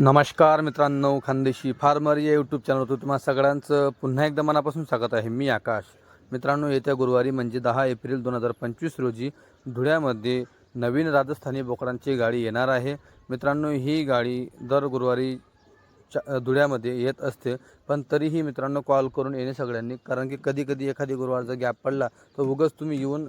नमस्कार मित्रांनो खानदेशी फार्मर या यूट्यूब चॅनलवर तुम्हाला सगळ्यांचं पुन्हा एकदा मनापासून स्वागत आहे. मी आकाश. मित्रांनो येत्या गुरुवारी म्हणजे दहा एप्रिल दोन हजार पंचवीस रोजी धुळ्यामध्ये नवीन राजस्थानी बोकडांची गाडी येणार आहे. मित्रांनो ही गाडी दर गुरुवारी च्या धुळ्यामध्ये येत असते. पण तरीही मित्रांनो कॉल करून येणे सगळ्यांनी. कारण की कधी कधी एखादी गुरुवारचा गॅप पडला तर उगाच तुम्ही येऊन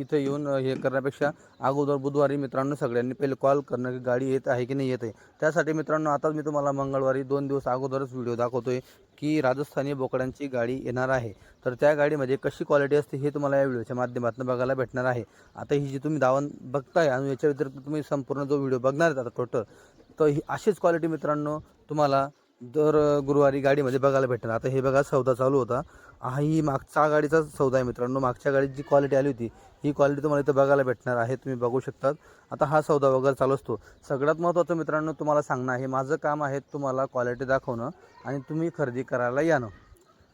इथं येऊन हे करण्यापेक्षा अगोदर बुधवारी मित्रांनो सगळ्यांनी पहिले कॉल करणं की गाडी येत आहे की नाही येत आहे. त्यासाठी मित्रांनो आताच मी तुम्हाला मंगळवारी दोन दिवस अगोदरच व्हिडिओ दाखवतोय की राजस्थानी बोकडांची गाडी येणार आहे. तर त्या गाडीमध्ये कशी क्वालिटी असते हे तुम्हाला या व्हिडिओच्या माध्यमातून बघायला भेटणार आहे. आता ही जी तुम्ही दावण बघताय आणि याच्या व्यतिरिक्त तुम्ही संपूर्ण जो व्हिडिओ बघणार आहेत आता टोटल तर ही अशीच क्वालिटी मित्रांनो तुम्हाला दर गुरुवारी गाडीमध्ये बघायला भेटणार. आता हे बघा सौदा चालू होता. हा ही मागच्या गाडीचा सौदा आहे मित्रांनो. मागच्या गाडीची जी क्वालिटी आली होती ही क्वालिटी तुम्हाला इथं बघायला भेटणार आहे. तुम्ही बघू शकतात. आता हा सौदा वगैरे चालू असतो. सगळ्यात महत्त्वाचं मित्रांनो तुम्हाला सांगणं आहे माझं काम आहे तुम्हाला क्वालिटी दाखवणं आणि तुम्ही खरेदी करायला यानं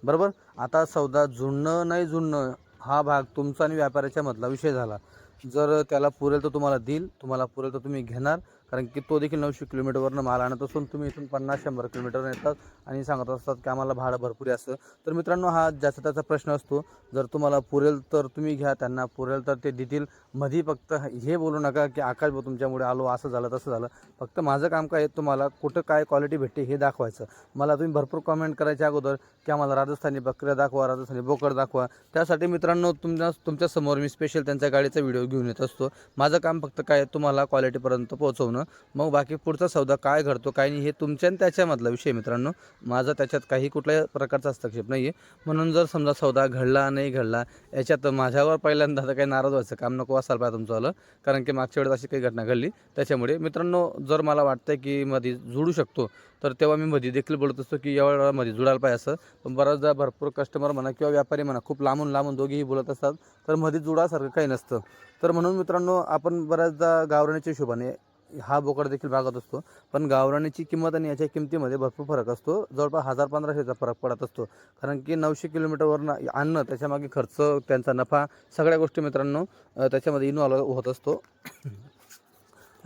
बरोबर? आता सौदा जुळणं नाही जुळणं हा भाग तुमचा आणि व्यापाऱ्याच्या मधला विषय झाला. जर त्याला पुरेल तर तुम्हाला देईल तुम्हाला पुरेल तर तुम्ही घेणार. कारण की तो देखील नऊशे किलोमीटरवरनं माल आणत असून तुम्ही इथून पन्नास शंभर किलोमीटरवर येतात आणि सांगत असतात की आम्हाला भाडं भरपूर असतं असं. तर मित्रांनो हा ज्याचा त्याचा प्रश्न असतो. जर तुम्हाला पुरेल तर तुम्ही घ्या त्यांना पुरेल तर ते देतील. मधी फक्त हे बोलू नका की आकाश भाऊ तुमच्यामुळे आलो असं झालं तसं झालं. फक्त माझं काम काय आहे तुम्हाला कुठं काय क्वालिटी भेटते हे दाखवायचं. मला तुम्ही भरपूर कमेंट करायच्या अगोदर की आम्हाला राजस्थानी बकऱ्या दाखवा राजस्थानी बोकड दाखवा. त्यासाठी मित्रांनो तुमच्या तुमच्यासमोर मी स्पेशल त्यांच्या गाडीचा व्हिडिओ घेऊन येत असतो. माझं काम फक्त काय तुम्हाला क्वालिटीपर्यंत पोहोचवणं. मग बाकी पुढचा सौदा काय घडतो काय नाही हे तुमच्या आणि त्याच्यामधला विषय मित्रांनो. माझा त्याच्यात काही कुठल्याही प्रकारचा हस्तक्षेप नाही आहे म्हणून जर समजा सौदा घडला नाही घडला याच्यात माझ्यावर पहिल्यांदा तर काही नाराज व्हायचं काम नको असायला पाहिजे तुमचं कारण की मागच्या वेळेस अशी काही घटना घडली. त्याच्यामुळे मित्रांनो जर मला वाटतं की मध्ये जुळू शकतो तर तेव्हा मी मध्ये देखील बोलत असतो की या मध्ये जुळायला पाहिजे असं. पण बऱ्याचदा भरपूर कस्टमर म्हणा किंवा व्यापारी म्हणा खूप लांबून लांबून दोघेही बोलत असतात. तर मध्ये जुडासारखं काही नसतं. तर म्हणून मित्रांनो आपण बऱ्याचदा गावराण्याच्या हिशोबाने हा बोकड देखील भागत असतो. पण गावराण्याची किंमत आणि याच्या किमतीमध्ये भरपूर फरक असतो. जवळपास हजार पंधराशेचा फरक पडत असतो. कारण की नऊशे किलोमीटरवरनं आणणं त्याच्यामागे खर्च त्यांचा नफा सगळ्या गोष्टी मित्रांनो त्याच्यामध्ये इन्व्हॉल्व होत असतो.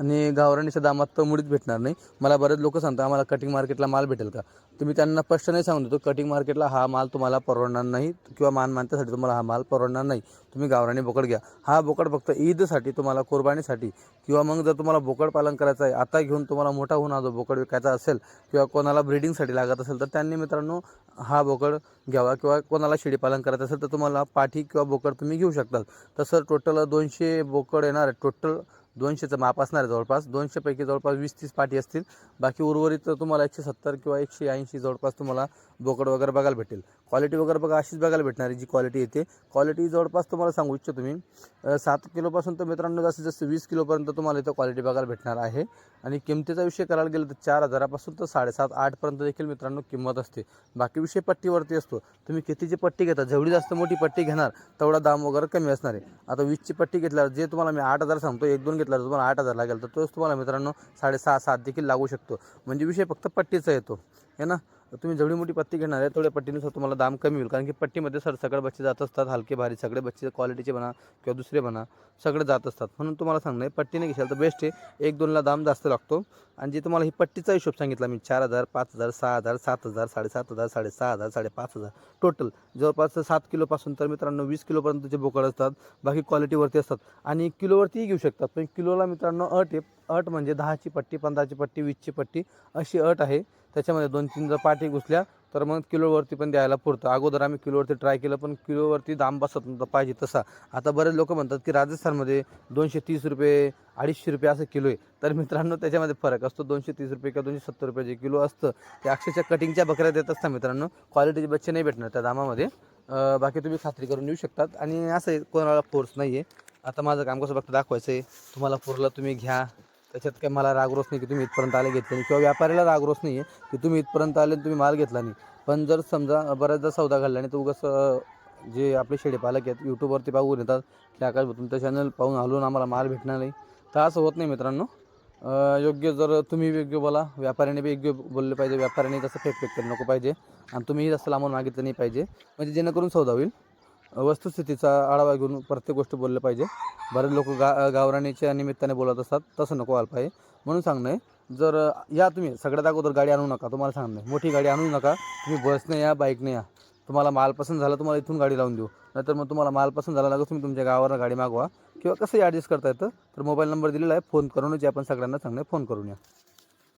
आणि गावराणीच्या दामात तर मुळीच भेटणार नाही. मला बरेच लोक सांगतात आम्हाला कटिंग मार्केटला माल भेटेल का? तुम्ही त्यांना स्पष्ट नाही सांगून देतो कटिंग मार्केटला हा माल तुम्हाला परवडणार नाही किंवा मान मानत्यासाठी तुम्हाला हा माल परवडणार नाही. तुम्ही गावराणी बोकड घ्या. हा बोकड फक्त ईदसाठी तुम्हाला कुर्बानीसाठी किंवा मग जर तुम्हाला बोकड पालन करायचं आहे आता घेऊन तुम्हाला मोठा होऊन हा जो बोकड विकायचा असेल किंवा कोणाला ब्रीडिंगसाठी लागत असेल तर त्यांनी मित्रांनो हा बोकड घ्यावा किंवा कोणाला शेळी पालन करायचं असेल तर तुम्हाला पाठी किंवा बोकड तुम्ही घेऊ शकतात. तसं टोटल दोनशे बोकड येणार आहे. टोटल दोनशेचं माप असणार आहे जवळपास. दोनशेपैकी जवळपास वीस तीस पाठी असतील. बाकी उर्वरित तर तुम्हाला एकशे सत्तर किंवा एकशे ऐंशी जवळपास तुम्हाला बोकड वगैरे बघायला भेटेल. क्वालिटी वगैरे बघा अशीच बघायला भेटणार आहे जी क्वालिटी येते. क्वालिटी जवळपास तुम्हाला सांगू इच्छितो तुम्ही सात किलोपासून तर मित्रांनो जास्तीत जास्त वीस किलोपर्यंत तुम्हाला इथं क्वालिटी बघायला भेटणार आहे. आणि किमतीचा विषय करायला गेलं तर चार हजारापासून तर साडेसात आठपर्यंत देखील मित्रांनो किंमत असते. बाकी विषय पट्टीवरती असतो. तुम्ही कितीची पट्टी घेता जेवढी जास्त मोठी पट्टी घेणार तेवढा दाम वगैरे कमी असणार आहे. आता वीसची पट्टी घेतल्यावर जे तुम्हाला मी आठ हजार सांगतो एक दोन घेतल्यावर तुम्हाला आठ हजार लागेल तर तोच तुम्हाला मित्रांनो साडेसहा सात देखील लागू शकतो. म्हणजे विषय फक्त पट्टीचा येतो. है ना? तुम्ही जेवढी मोठी पट्टी घेणार आहे तेवढ्या पट्टीनुसार तुम्हाला दाम कमी होईल. कारण की पट्टीमध्ये सर सगळे बच्चे जात असतात हलके भारी सगळे बच्चे क्वालिटीचे म्हणा किंवा दुसरे म्हणा सगळे जात असतात. म्हणून तुम्हाला सांगणं आहे पट्टीने घेशाल तर बेस्ट आहे. एक दोनला दाम जास्त लागतो. आणि जे तुम्हाला ही पट्टीचा हिशोब सांगितला मी चार हजार पाच हजार सहा हजार सात हजार साडेसात हजार साडेसहा हजार साडेपाच हजार. टोटल जवळपास सात किलोपासून तर मित्रांनो वीस किलोपर्यंतचे बोकड असतात. बाकी क्वालिटीवरती असतात. आणि किलोवरतीही घेऊ शकतात. पण किलोला मित्रांनो अट आहे. अट म्हणजे दहाची पट्टी पंधराची पट्टी वीसची पट्टी अशी अट आहे. त्याच्यामध्ये दोन तीन जर गाठी घुसल्या तर मग किलोवरती पण द्यायला पुरतं. अगोदर आम्ही किलोवरती ट्राय केलं पण किलोवरती दाम बसत नव्हता पाहिजे तसा. आता बरेच लोक म्हणतात की राजस्थानमध्ये दोनशे तीस रुपये अडीचशे रुपये असं किलो आहे. तर मित्रांनो त्याच्यामध्ये फरक असतो. दोनशे तीस रुपये किंवा दोनशे सत्तर रुपये जे किलो असतं ते अक्षरशः कटिंगच्या बकऱ्या देत असतात मित्रांनो. क्वालिटीचे बच्चे नाही भेटणार त्या दामामध्ये. बाकी तुम्ही खात्री करून येऊ शकतात. आणि असं आहे, कोणाला फोर्स नाही आहे आता माझं काम कसं फक्त दाखवायचं आहे तुम्हाला पुरलं तुम्ही घ्या. त्याच्यात काही मला रागरोस नाही की तुम्ही इथपर्यंत आले घेतले नाही. किंवा व्यापाऱ्याला रागरोस नाही आहे की तुम्ही इथपर्यंत आले आणि तुम्ही माल घेतला नाही. पण जर समजा बऱ्याचदा सौदा घडला नाही तर उगाच जे आपले शेडेपालक आहेत यूट्यूबवरती पाहून येतात की आकाश भाऊ तुमचं चॅनल पाहून हलवून आम्हाला माल भेटणार नाही. तर असं होत नाही मित्रांनो. योग्य जर तुम्ही योग्य बोला व्यापाऱ्याने बी योग्य बोलले पाहिजे व्यापाऱ्याने तसं फेक फेक करू नको पाहिजे. आणि तुम्हीही जास्त लांबून मागितलं नाही पाहिजे. म्हणजे जेणेकरून सौदा होईल. वस्तुस्थितीचा आढावा घेऊन प्रत्येक गोष्ट बोललं पाहिजे. बरेच लोक गा गावराणीच्या निमित्ताने बोलत असतात तसं नको व्हायला पाहिजे. म्हणून सांगणं आहे जर या तुम्ही सगळ्यात अगोदर गाडी आणू नका तुम्हाला सांगणं आहे मोठी गाडी आणू नका तुम्ही बसने या बाईकने या. तुम्हाला माल पसंत झाला तुम्हाला इथून गाडी लावून देऊ. नाहीतर मग तुम्हाला माल पसंत झाला लागेल तुम्ही तुमच्या गावावर गाडी मागवा. किंवा कसंही ॲडजस्ट करता येतं तर मोबाईल नंबर दिलेला आहे फोन करूनच या आपण सगळ्यांना चांगले फोन करून या.